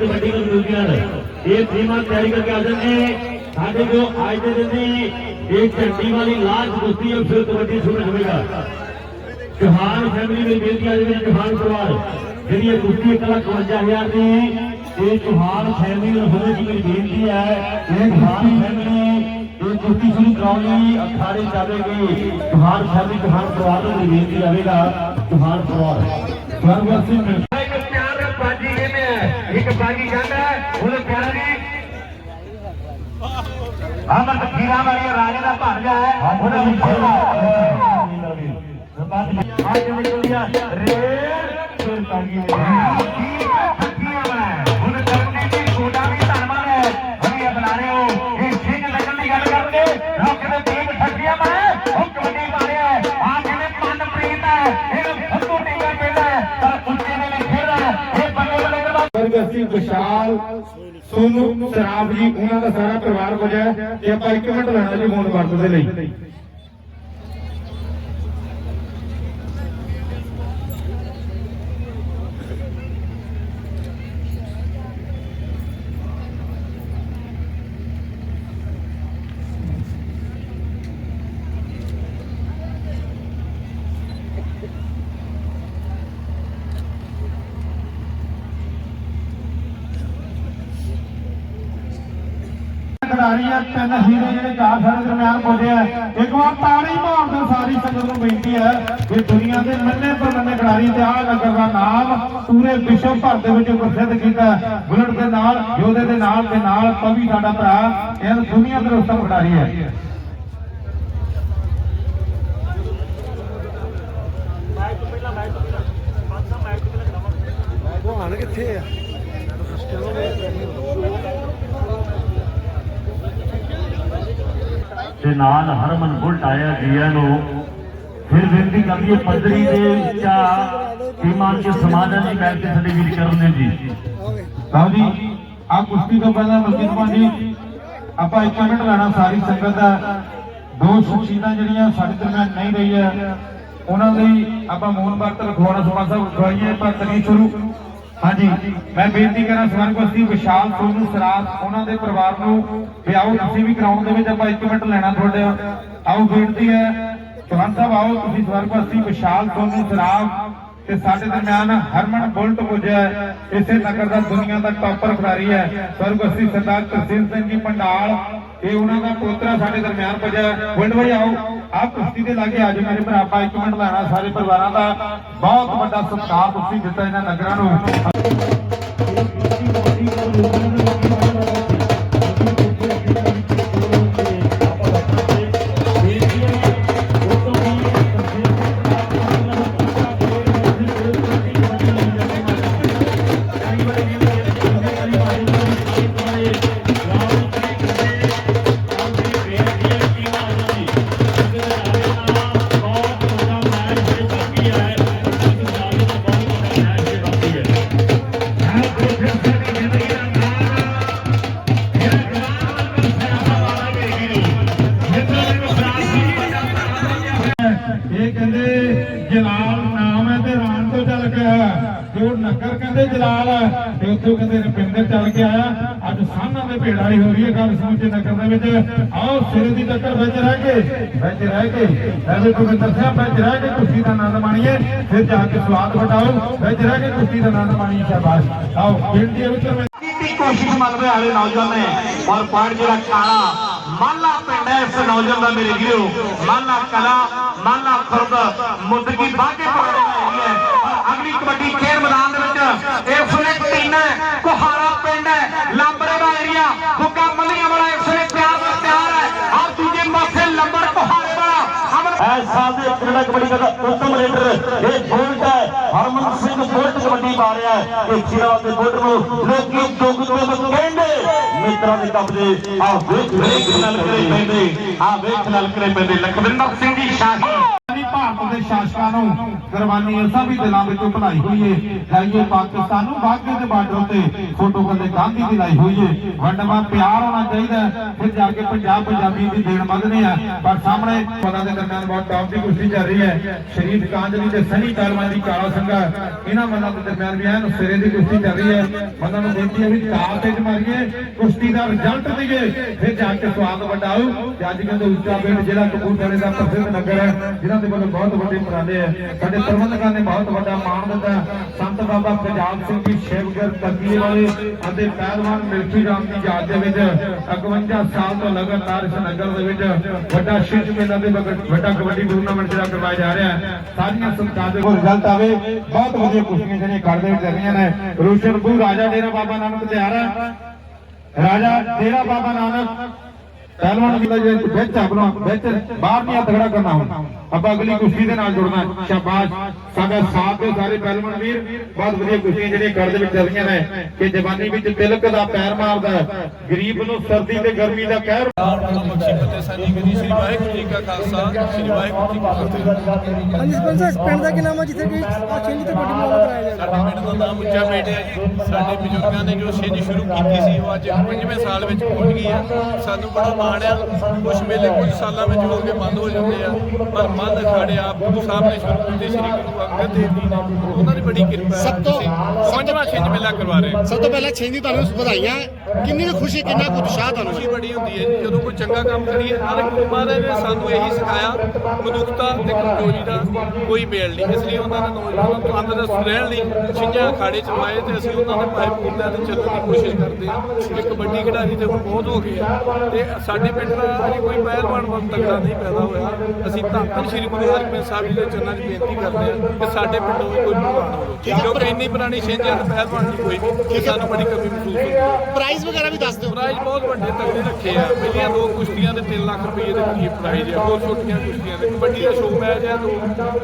ਕਬੱਡੀ ਨੂੰ ਮਿਲਦੀਆਂ ਨੇ ਇਹ ਟੀਮਾਂ ਤਿਆਰੀ ਕਰਕੇ ਆ ਜਾਂਦੇ ਸਾਡੇ ਜੋ ਅੱਜ ਦੇ ਦਿਨ ਦੀ ਇਹ ਝੰਡੀ ਵਾਲੀ ਲਾਜ ਕੁਸ਼ਤੀ ਹੈ ਫਿਰ ਕਬੱਡੀ ਸ਼ੁਰੂ ਹੋਵੇਗਾ। ਚੌਹਾਨ ਫੈਮਿਲੀ ਦੀ ਬੇਨਤੀ ਆ ਜਿਹੀ ਚੌਹਾਨ ਪਰਿਵਾਰ, ਜਿਹੜੀ ਇਹ ਕੁਸ਼ਤੀ 1 ਲੱਖ 51000 ਦੀ ਇਹ ਚੌਹਾਨ ਫੈਮਿਲੀ ਨੂੰ ਹੋਵੇ ਦੀ ਮੇਰੀ ਬੇਨਤੀ ਹੈ ਇਹ ਚੌਹਾਨ ਫੈਮਿਲੀ ਇਹ ਕੁਸ਼ਤੀ ਸ਼ੁਰੂ ਕਰਾਉਣ ਲਈ ਅਖਾੜੇ ਜਾਵੇਗੀ ਚੌਹਾਨ ਫੈਮਿਲੀ ਚੌਹਾਨ ਪਰਿਵਾਰ ਨੂੰ ਮੇਰੀ ਬੇਨਤੀ ਆਵੇਗਾ ਚੌਹਾਨ ਪਰਿਵਾਰ। ਸਰਵਸੀ ਇੱਕ ਬਾਜੀ ਜਾਂਦਾ ਹੈ ਉਹਦੇ ਪਿਆਰ ਦੀ। ਅਮਰ ਖੀਰਾ ਵਾਲੀ ਰਾਜੇ ਦਾ ਭਾਂਜਾ ਹੈ ਉਹਦੇ ਅੱਜ ਨਿਕਲਿਆ ਰੇਰ ਫਿਰ ਤਾਗੀ ਹੁਣ ਕਰਦਾ ਵਿਸ਼ਾਲ ਸੋਨੂ ਸਰਾਬ ਜੀ, ਉਹਨਾਂ ਦਾ ਸਾਰਾ ਪਰਿਵਾਰ ਕੁਝ ਹੈ ਤੇ ਆਪਾਂ ਇੱਕ ਮਿੰਟ ਲੈਣਾ ਜੀ ਮੋਨ ਵਰਤ ਦੇ ਲਈ। ਖਿਡਾਰੀ ਆ ਤਿੰਨ ਹੀਰੇ ਜਿਹੜੇ ਚਾਰ ਸਾਡੇ ਦਰਮਿਆਨ ਪਹੁੰਚੇ ਆ। ਇੱਕ ਵਾਰ ਤਾੜੀ ਮਾਰ ਦਿਓ ਸਾਰੀ ਸੰਗਤ ਨੂੰ ਬੇਨਤੀ ਹੈ ਕਿ ਦੁਨੀਆ ਦੇ ਮੰਨੇ ਪ੍ਰਮੰਨੇ ਖਿਡਾਰੀ ਤੇ ਆਹ ਨਗਰ ਦਾ ਨਾਮ ਪੂਰੇ ਵਿਸ਼ਵ ਭਰ ਦੇ ਵਿੱਚ ਪ੍ਰਸਿੱਧ ਕੀਤਾ ਬੁਲਟ ਦੇ ਨਾਲ, ਯੋਧੇ ਦੇ ਨਾਲ ਤੇ ਨਾਲ ਪਵੀ ਸਾਡਾ ਭਰਾ, ਇਹ ਦੁਨੀਆ ਦੇ ਉਤਮ ਖਿਡਾਰੀ ਹੈ। ਤੇ ਨਾਲ ਹਰਮਨ ਬੁਲਟ ਆਇਆ ਜੀਆਂ ਨੂੰ। ਫਿਰ ਬੇਨਤੀ ਕਰਦੀ ਹੈ ਪੱਧਰੀ ਦੇ ਉੱਚਾ ਇਮਾਨ ਕੇ ਸਮਾਧਾਨ ਦੀ ਬੈਠ ਕੇ ਸਾਡੇ ਵੀਰ ਕਰਨ ਜੀ। ਲਓ ਜੀ, ਆ ਕੁਸ਼ਤੀ ਤੋਂ ਪਹਿਲਾਂ ਮਲਕੀਤ ਮਾਨ ਜੀ, ਆਪਾਂ ਇੱਕ ਮਿੰਟ ਲੈਣਾ ਸਾਰੀ ਸੰਗਤ ਦਾ। ਦੋ ਸ਼ਖਸੀਅਤਾਂ ਜਿਹੜੀਆਂ ਸਾਡੇ ਦਰਮਿਆਨ ਨਹੀਂ ਰਹੀ ਹੈ ਉਹਨਾਂ ਲਈ ਆਪਾਂ ਮੂਲ ਵਰਤ ਰਖਵਾਉਣਾ ਸਮਾਂ ਸਾਹਿਬ ਰਖਵਾਈਏ ਪਰ ਤਰੀ ਸ਼ੁਰੂ। ਹਾਂਜੀ, ਮੈਂ ਬੇਨਤੀ ਕਰਾਂ ਸਵਰਨ ਕੁਸ਼ਤੀ ਵਿਸ਼ਾਲ ਸੋਨੂ ਸਰਾਜ, ਉਹਨਾਂ ਦੇ ਪਰਿਵਾਰ ਨੂੰ ਵੀ ਆਓ, ਤੁਸੀਂ ਵੀ ਗਰਾਊਂਡ ਦੇ ਵਿੱਚ ਆਪਾਂ ਇੱਕ ਮਿੰਟ ਲੈਣਾ ਤੁਹਾਡੇ। ਆਓ, ਬੇਨਤੀ ਹੈ ਸਵਰਨ ਸਾਹਿਬ, ਆਓ, ਤੁਸੀਂ ਸਵਰਨ ਕੁਸ਼ਤੀ ਵਿਸ਼ਾਲ ਸੋਨੂ ਸਰਾਜ ਤੇ ਸਾਡੇ ਦਰਮਿਆਨ ਹਰਮਨ ਬੁਲਟ ਪੁੱਜਿਆ ਇਸੇ ਨਗਰ ਦਾ ਦੁਨੀਆ ਦਾ ਟਾਪਰ ਖਿਡਾਰੀ ਹੈ। ਸਰਗਸਤੀ ਸਰਦਾਰ ਤਰਸੀਮ ਸਿੰਘ ਜੀ ਪੰਡਾਲ, ਇਹ ਉਹਨਾਂ ਦਾ ਪੋਤਰਾ ਸਾਡੇ ਦਰਮਿਆਨ ਪੁੱਜਿਆ ਬੁਲਟ ਭਾਈ ਆਓ ਆਪ ਕੁਸ਼ਤੀ ਦੇ ਲਾਗੇ ਆਜੋ ਮੇਰੇ ਭਰਾ, ਆਪਾਂ ਇੱਕ ਮਿੰਟ ਲੈਣਾ ਸਾਰੇ ਪਰਿਵਾਰਾਂ ਦਾ। ਬਹੁਤ ਵੱਡਾ ਸਤਿਕਾਰ ਤੁਸੀਂ ਦਿੱਤਾ ਇਹਨਾਂ ਨਗਰਾਂ ਨੂੰ। ਜਲਾਲ ਹੈ ਤੇ ਉੱਥੋਂ ਕਹਿੰਦੇ ਰਪਿੰਦਰ ਚੱਲ ਕੇ ਆਇਆ। ਅੱਜ ਸਾਹਨਾਂ ਦੇ ਭੇੜਾਈ ਹੋ ਰਹੀ ਹੈ, ਗੱਲ ਸਮੁੱਚੇ ਨਗਰ ਦੇ ਵਿੱਚ। ਆਓ, ਸਿਰੇ ਦੀ ਟੱਕਰ ਵਿੱਚ ਰਹਿ ਕੇ, ਵਿੱਚ ਰਹਿ ਕੇ। ਐਵੇਂ ਗੋਬਿੰਦਰ ਸਿੰਘ ਵਿੱਚ ਰਹਿ ਕੇ ਕੁਸ਼ਤੀ ਦਾ ਆਨੰਦ ਮਾਣੀਏ। ਫਿਰ ਜਾ ਕੇ ਸਵਾਦ ਵਟਾਓ। ਵਿੱਚ ਰਹਿ ਕੇ ਕੁਸ਼ਤੀ ਦਾ ਆਨੰਦ ਮਾਣੀਏ, ਸ਼ਾਬਾਸ਼। ਆਓ ਬੇਨਤੀ ਹੈ ਮਿੱਤਰ ਕੀਤੀ ਕੋਸ਼ਿਸ਼ ਮਲਬੇ ਵਾਲੇ ਨੌਜਵਾਨ ਨੇ। ਔਰ ਪੁਆਇੰਟ ਜਿਹੜਾ ਕਾਲਾ ਮਾਲਾ ਪਿੰਡ ਹੈ, ਇਸ ਨੌਜਵਾਨ ਦਾ ਮੇਰੇ ਵੀਰੋ। ਮਾਲਾ ਕਲਾ, ਮਾਲਾ ਖੁਰਦ ਮੁੱਦਗੀ ਬਾਗੇ ਪਕੜੇ ਹੋਈ ਹੈ ਔਰ ਅਗਲੀ ਕਬੱਡੀ ਖੇਡ ਮੈਦਾਨ ਦੇ ਸਾਲ ਕਬੱਡੀ ਦਾ ਉੱਤਮ ਰੇਡਰ ਇਹ ਬੋਲਟ ਹੈ, ਹਰਮਨ ਸਿੰਘ ਬੋਲਟ ਕਬੱਡੀ ਪਾ ਰਿਹਾ ਹੈ। ਇਹ ਚਿਰਾਵਾ ਦੇ ਬੋਲਟ ਨੂੰ ਲੋਕੀ ਦੁੱਗ ਦੁੱਗ ਕਹਿੰਦੇ। ਮਿੱਤਰਾਂ ਦੇ ਕਬਜੇ ਆ ਵੇਖ ਵੇਖ ਨਲਕਰੇ ਪੈਂਦੇ। ਆ ਵੇਖ ਨਲਕਰੇ ਪੈਂਦੇ। ਲਖਵਿੰਦਰ ਸਿੰਘ ਜੀ ਸ਼ਾਹੀ। ਭਾਰਤ ਦੇ ਸ਼ਾਸਕਾਂ ਨੂੰ ਕੁਰਬਾਨੀ ਅਸਾਂ ਵੀ ਦਿਲਾਂ ਵਿੱਚੋਂ ਭੁਲਾਈ ਹੋਈ ਏ ਜਾਈਏ ਪਾਕਿਸਤਾਨ ਨੂੰ, ਬਾਗੇ ਦੇ ਬਾਰਡਰ ਤੇ ਫੋਟੋ ਕੱਲੇ ਗਾਂਧੀ ਦੀ ਲਾਈ ਹੋਈ ਏ ਵੰਡਵਾ ਪਿਆਰ ਹੋਣਾ ਚਾਹੀਦਾ ਫਿਰ ਜਾ ਕੇ ਪੰਜਾਬ ਪੰਜਾਬੀ ਦੀ ਦੇਣ ਮੰਗਦੇ ਆ। ਪਰ ਸਾਹਮਣੇ ਪਲਾਂ ਦੇ ਦਰਮਿਆਨ ਬਹੁਤ ਟੌਪ ਦੀ ਕੁਸ਼ਤੀ ਚੱਲ ਰਹੀ ਹੈ। ਸ਼ਰੀਫ ਕਾਂਜਲੀ ਤੇ ਸਨੀ ਪਹਿਲਵਾਨ ਦੀ ਕਾਲਾ ਸੰਘਾ, ਇਹਨਾਂ ਮਨਾਂ ਦੇ ਦਰਮਿਆਨ ਵੀ ਐਨ ਸਿਰੇ ਦੀ ਕੁਸ਼ਤੀ ਚੱਲ ਰਹੀ ਹੈ। ਮਨਾਂ ਨੂੰ ਬੇਨਤੀ ਹੈ ਵੀ ਤਾਲ ਤੇ ਮਾਰੀਏ, ਕੁਸ਼ਤੀ ਦਾ ਰਿਜ਼ਲਟ ਦਈਏ, ਫਿਰ ਜਾ ਕੇ ਸਵਾਦ ਵੱਡਾ ਆਊ ਅੱਜ ਕਹਿੰਦੇ ਉੱਚਾ ਪਿੰਡ ਜਿਹੜਾ ਕਪੂਰਥਲੇ ਦਾ ਪ੍ਰਸਿੱਧ ਨਗਰ ਹੈ, ਜਿਨ੍ਹਾਂ ਦੇ ਵੱਲੋਂ ਬਹੁਤ ਵੱਡੇ ਪੁਰਾਣੇ ਹੈ। ਸਾਡੇ ਪ੍ਰਬੰਧਕਾਂ ਨੇ ਬਹੁਤ ਵੱਡਾ ਮਾਣ ਦਿੱਤਾ। ਸੰਤ ਬਾਬਾ ਪੰਜਾਬ ਸਿੰਘ ਜੀ ਸ਼ੇਵਗਰ ਤਕੀਏ ਵਾਲੇ ਅਤੇ ਪਹਿਲਵਾਨ ਮਿਲਖੀ ਰਾਮ ਦੀ ਯਾਦ ਦੇ ਵਿੱਚ 51 ਸਾਲ ਤੋਂ ਲਗਾਤਾਰ ਇਸ ਨਗਰ ਦੇ ਵਿੱਚ ਵੱਡਾ ਛਿੰਝ ਮੇਲਾ ਦੇ ਵੱਡਾ ਕਬੱਡੀ ਟੂਰਨਾਮੈਂਟ ਜਿਹੜਾ ਕਰਵਾਇਆ ਜਾ ਰਿਹਾ ਹੈ। ਸਾਰੀਆਂ ਸੰਸਥਾਵਾਂ ਦੇ ਕੋਲ ਰਿਜ਼ਲਟ ਆਵੇ। ਬਹੁਤ ਵਧੀਆ ਕੁਸ਼ਤੀਆਂ ਜਿਹੜੀਆਂ ਕੱਢ ਦੇ ਵਿੱਚ ਰਹੀਆਂ ਨੇ। ਰੋਸ਼ਨ ਰਾਜਾ ਡੇਰਾ ਬਾਬਾ ਨਾਨਕ ਤਿਆਰ ਹੈ। ਰਾਜਾ ਡੇਰਾ ਬਾਬਾ ਨਾਨਕ ਪਹਿਲਵਾਨ ਵੀ ਜੇ ਵਿੱਚ ਆਪਣਾ ਵਿੱਚ ਬਾਹਰ ਨਹੀਂ ਤਗੜਾ ਕਰਨਾ ਹੁਣ। ਆਪਾਂ ਅਗਲੀ ਕੁਸ਼ਤੀ ਦੇ ਨਾਲ ਜੁੜਨਾ ਹੈ। ਸ਼ਾਬਾਸ਼। ਸਾਡਾ ਸਾਥ ਦੇ ਸਾਰੇ ਪਹਿਲਵਾਨ ਵੀਰ ਬਹੁਤ ਵਧੀਆ ਕੁਸ਼ਤੀਆਂ ਜਿਹੜੀਆਂ ਕਰ ਦੇ ਵਿੱਚ ਚੱਲ ਰਹੀਆਂ ਨੇ ਕਿ ਜਵਾਨੀ ਵਿੱਚ ਤਿਲਕ ਦਾ ਪੈਰ ਮਾਰਦਾ ਹੈ। ਗਰੀਬ ਨੂੰ ਸਰਦੀ ਤੇ ਗਰਮੀ ਦਾ ਕਹਿਰ ਬਖਸ਼ੀ ਫਤਿਹ ਸਾਂਝੀ ਕਰੀ ਸ੍ਰੀ ਵਾਹਿਗੁਰੂ ਜੀ ਕਾ ਖਾਲਸਾ ਸ੍ਰੀ ਵਾਹਿਗੁਰੂ ਜੀ ਕੀ ਫਤਿਹ। ਹਾਂਜੀ ਸਰਪੰਚ ਸਾਹਿਬ ਪਿੰਡ ਦਾ ਕੀ ਨਾਮ ਹੈ ਜਿੱਥੇ ਕਿ ਆ ਛਿੰਝ ਤੇ ਵੱਡੀ ਮੁਕਾਬਲਾ ਕਰਾਇਆ ਜਾ ਰਿਹਾ ਸਾਡੇ ਪਿੰਡ ਦਾ ਨਾਮ ਉੱਚਾ ਪੇਟ ਹੈ ਜੀ। ਸਾਡੇ ਬਜ਼ੁਰਗਾਂ ਨੇ ਜੋ ਛਿੰਝ ਸ਼ੁਰੂ ਕੀਤੀ ਸੀ ਉਹ ਅੱਜ ਪੰਜਵੇਂ ਸਾਲ ਵਿੱਚ ਪਹੁੰਚ ਗਈ ਆ ਸਾਨੂੰ ਬੜਾ ਮਾਣ ਆ ਕੁਝ ਮੇਲੇ ਕੁਝ ਸਾਲਾਂ ਵਿੱਚ ਹੋ ਕੇ ਬੰਦ ਹੋ ਜਾਂਦੇ ਆ ਪਰ ਮਨ ਅਖਾੜੇ ਆਪ ਗੁਰੂ ਸਾਹਿਬ ਨੇ ਸ਼ੁਰੂ ਕੀਤੇ ਸ੍ਰੀ ਗੁਰੂ ਅੰਗਦ ਦੇਵ ਜੀ ਨੇ ਉਹਨਾਂ ਦੀ ਬੜੀ ਕਿਰਪਾ ਹੈ। ਸਭ ਤੋਂ- ਪੰਜਵਾਂ ਛਿੰਝ ਮੇਲਾ ਕਰਵਾ ਰਹੇ ਸਭ ਤੋਂ ਪਹਿਲਾਂ ਛੇਂਦੀ ਤੁਹਾਨੂੰ ਵਧਾਈਆਂ। ਕਿੰਨੀ ਕੁ ਖੁਸ਼ੀ ਕਿੰਨਾ ਕੁ ਉਤਸ਼ਾਹ ਤੁਹਾਨੂੰ? ਖੁਸ਼ੀ ਬੜੀ ਹੁੰਦੀ ਹੈ ਜੀ। ਜਦੋਂ ਕੋਈ ਚੰਗਾ ਕੰਮ ਕਰੀਏ ਹਰ ਗੁਰੂ ਮਹਾਰਾਜ ਨੇ ਸਾਨੂੰ ਇਹੀ ਸਿਖਾਇਆ ਮਨੁੱਖਤਾ ਤੇ ਕਮਜ਼ੋਰੀ ਦਾ ਕੋਈ ਮੇਲ ਨਹੀਂ। ਇਸ ਲਈ ਉਹਨਾਂ ਨੇ ਨੌਜਵਾਨਾਂ ਨੂੰ ਤੰਦਰੁਸਤ ਰਹਿਣ ਲਈ ਛਿੰਝਾਂ ਅਖਾੜੇ ਚ ਲਵਾਏ ਤੇ ਅਸੀਂ ਉਹਨਾਂ ਦੇ ਭਾਈ ਪੂਰਨਿਆਂ ਤੇ ਚੱਲਣ ਦੀ ਕੋਸ਼ਿਸ਼ ਕਰਦੇ ਹਾਂ। ਕਿ ਕਬੱਡੀ ਖਿਡਾਰੀ ਤੇ ਹੁਣ ਬਹੁਤ ਹੋ ਗਏ ਆ। ਤੇ ਸਾਡੇ ਪਿੰਡ ਦਾ ਅਜੇ ਕੋਈ ਪਹਿਲਵਾਨ ਬਹੁਤ ਤਕੜਾ ਨਹੀਂ ਪੈਦਾ ਹੋਇਆ। ਅਸੀਂ ਧੰਨ ਧੰਨ ਸ੍ਰੀ ਗੁਰੂ ਹਰਗੋਬਿੰਦ ਸਾਹਿਬ ਜੀ ਦੇ ਚਰਨਾਂ 'ਚ ਬੇਨਤੀ ਕਰਦੇ ਹਾਂ ਕਿ ਸਾਡੇ ਪਿੰਡੋਂ ਕੋਈ ਪਹਿਲਵਾਨ ਹੋਵੇ। ਕਿਉਂਕਿ ਇੰਨੀ ਪੁਰਾਣੀ ਛਿੰਝਾਂ ਤੇ ਪਹਿਲਵਾਨ ਨਹੀਂ ਕੋਈ ਕਿ ਸਾਨੂੰ ਬੜੀ ਕਮੀ ਮਹਿਸੂਸ ਹੁੰਦੀ ਹੈ। ਪ੍ਰਾਈਜ਼ ਵਗੈਰਾ ਵੀ ਦੱਸ ਦਿਓ। ਪ੍ਰਾਈਜ਼ ਬਹੁਤ ਵੱਡੇ ਤਗੜੇ ਰੱਖੇ ਆ। ਪਹਿਲੀਆਂ ਦੋ ਕੁਸ਼ਤੀਆਂ ਦੇ 3 ਲੱਖ ਰੁਪਏ ਦੇ ਕਰੀਬ ਪ੍ਰਾਈਜ਼ ਆ। ਹੋਰ ਛੋਟੀਆਂ ਕੁਸ਼ਤੀਆਂ ਦੇ। ਕਬੱਡੀ ਦਾ ਸ਼ੋਅ ਮੈਚ ਆ ਦੋ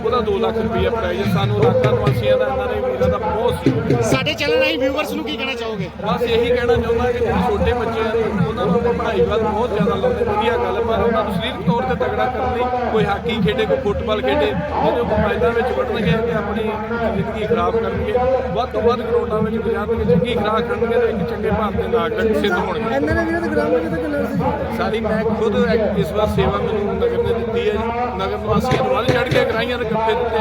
ਉਹਦਾ 2 ਲੱਖ ਰੁਪਏ ਪ੍ਰਾਈਜ਼ ਆ। ਸਾਨੂੰ ਇਲਾਕਾ ਨਿਵਾਸੀਆਂ ਦਾ ਇਹਨਾਂ ਦੇ ਵੀਰਾਂ ਦਾ ਬਹੁਤ ਸੀ ਸਾਡੇ ਚੈਨਲ ਰਾਹੀਂ ਵਿਊਵਰਸ ਨੂੰ ਕੀ ਕਹਿਣਾ ਚਾਹੋਗੇ? ਬਸ ਇਹੀ ਕਹਿਣਾ ਚਾਹੁੰਦਾ ਕਿ ਜਿਹੜੇ ਛੋਟੇ ਬੱਚੇ ਆ ਉਹਨਾਂ ਨੂੰ ਆਪਣੇ ਪੜ੍ਹਾਈ ਵੱਲ ਬਹੁਤ ਜ਼ਿਆਦਾ ਲਾਉਂਦੇ ਵਧੀਆ ਗੱਲ ਪਰ ਉਹਨਾਂ ਨੂੰ ਸਰੀਰਕ ਤੌਰ ਤੇ ਤਗੜਾ ਕਰਨ ਲਈ ਕੋਈ ਹਾਕੀ ਖੇਡੇ ਕੋਈ ਫੁੱਟਬਾਲ ਖੇਡੇ ਜਿਹੜੇ ਮੋਬਾਈਲਾਂ ਵਿੱਚ ਵੜਨਗੇ ਤੇ ਆਪਣੀ ਜ਼ਿੰਦਗੀ ਖਰਾਬ ਕਰਨਗੇ। ਵੱਧ ਤੋਂ ਵੱਧ ਗਰਾਊਂਡਾਂ ਵਿੱਚ ਗੁਜ਼ਾਰਨਗੇ ਚੰਗੀ ਖਰਾਕ ਕਰਨਗੇ ਤੇ ਇੱਕ ਚੰਗੇ ਭਾਰਤ ਦੇ ਨਾਗਰਿਕ ਸਿੱਧ ਹੋਣਗੇ। ਇਹਨਾਂ ਨੇ ਵੀਰੇ ਤੇ ਗ੍ਰਾਮ ਵਿੱਚ ਕਿੰਨੇ ਸੀ ਸਾਰੀ ਮੈਂ ਖੁਦ ਇਸ ਵਾਰ ਸੇਵਾ ਮੈਨੂੰ ਨਗਰ ਨੇ ਦਿੱਤੀ ਹੈ ਜੀ। ਨਗਰ ਨਿਵਾਸੀਆਂ ਨੂੰ ਵੱਧ ਚੜ ਕੇ ਕਰਾਈਆਂ ਤੇ ਕੱਪੇ ਦਿੱਤੇ।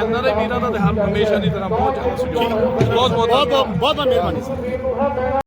ਇਹਨਾਂ ਦੇ ਵੀਰਾਂ ਦਾ ਤੇ ਹਰ ਹਮੇਸ਼ਾ ਦੀ ਤਰ੍ਹਾਂ ਬਹੁਤ ਜ਼ਿਆਦਾ ਸਹਿਯੋਗ। ਬਹੁਤ ਬਹੁਤ ਬਹੁਤ ਧੰਨਵਾਦ। ਬਹੁਤ ਬਹੁਤ ਬਹੁਤ ਮਿਹਰਬਾਨੀ ਸਰ।